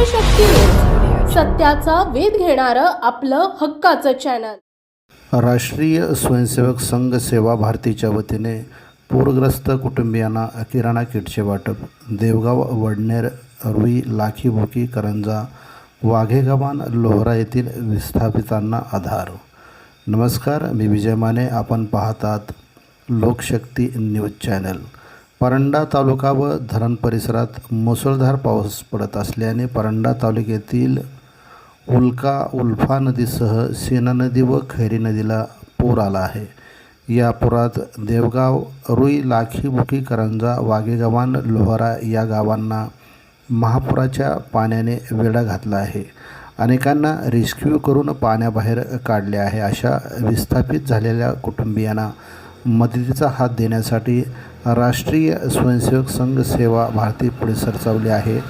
सत्याचा वेध घेणारं आपलं हक्काचं चॅनल राष्ट्रीय स्वयंसेवक संघ सेवा भारतीच्या वतीने पूरग्रस्त कुटुंबियांना किराणा किटचे वाटप. देवगाव वडनेर रुई लाखीभोकी करंजा वाघेगव्हाण लोहरा येथील विस्थापितांना आधार. नमस्कार मी विजय माने. आपण पाहतात लोकशक्ती न्यूज चॅनल परंडा तालुका व धरण परिसरात मुसळधार पाऊस पडत असल्याने परंडा तालुक्यातील उल्का उल्फा नदीसह सेना नदी व खैरी नदीला पूर आला आहे. या पुरात देवगाव रुई लाखी बुकी करंजा वाघेगव्हाण लोहारा या गावांना महापुराच्या पाण्याने वेढा घातला आहे. अनेकांना रेस्क्यू करून पाण्याबाहेर काढले आहे अशा विस्थापित झालेल्या कुटुंबियांना मदतीचा हात देण्यासाठी राष्ट्रीय स्वयंसेवक संघ सेवा भारती पुढे सरसावली आहे.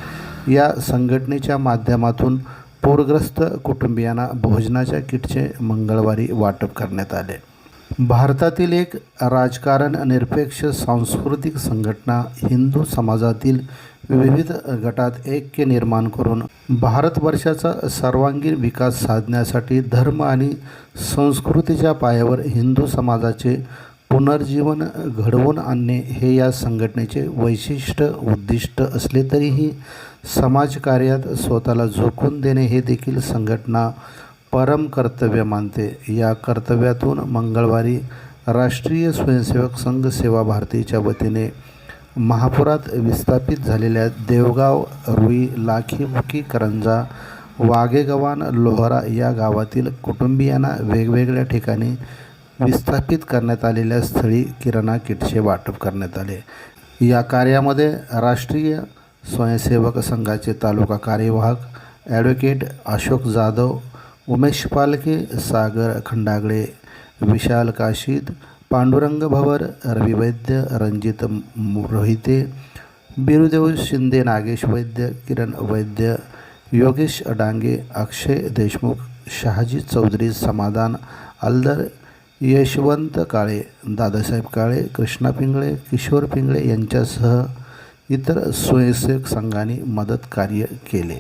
या संघटनेच्या माध्यमातून पूरग्रस्त कुटुंबियांना भोजनाच्या किटचे मंगळवारी वाटप करण्यात आले. भारतातील एक राजकारण निरपेक्ष सांस्कृतिक संघटना हिंदू समाजातील विविध गटात ऐक्य निर्माण करून भारतवर्षाचा सर्वांगीण विकास साधण्यासाठी धर्म आणि संस्कृतीच्या पायावर हिंदू समाजाचे पुनर्जीवन घडवून आणणे हे या संघटनेचे वैशिष्ट्य उद्दिष्ट असले तरीही समाजकार्यात स्वतःला झोकून देणे हे देखील संघटना परम कर्तव्य मानते. या कर्तव्यातून मंगळवारी राष्ट्रीय स्वयंसेवक संघ सेवा भारतीच्या वतीने महापुरात विस्थापित झालेल्या देवगाव रुई लाखीमुखी करंजा वाघेगव्हाण लोहरा या गावातील कुटुंबियांना वेगवेगळ्या ठिकाणी विस्थापित करण्यात आलेल्या स्थळी किराणा किटचे वाटप करण्यात आले. या कार्यामध्ये राष्ट्रीय स्वयंसेवक संघाचे तालुका कार्यवाहक ॲडव्होकेट अशोक जाधव उमेश पालके सागर खंडागळे विशाल काशीद पांडुरंग भवर रवी वैद्य रणजित रोहिते बिरुदेव शिंदे नागेश वैद्य किरण वैद्य योगेश डांगे अक्षय देशमुख शहाजी चौधरी समाधान अल्दर यशवंत काळे दादासाहेब काळे कृष्णा पिंगळे किशोर पिंगळे यांच्यासह इतर स्वयंसेवक संघांनी मदत कार्य केले.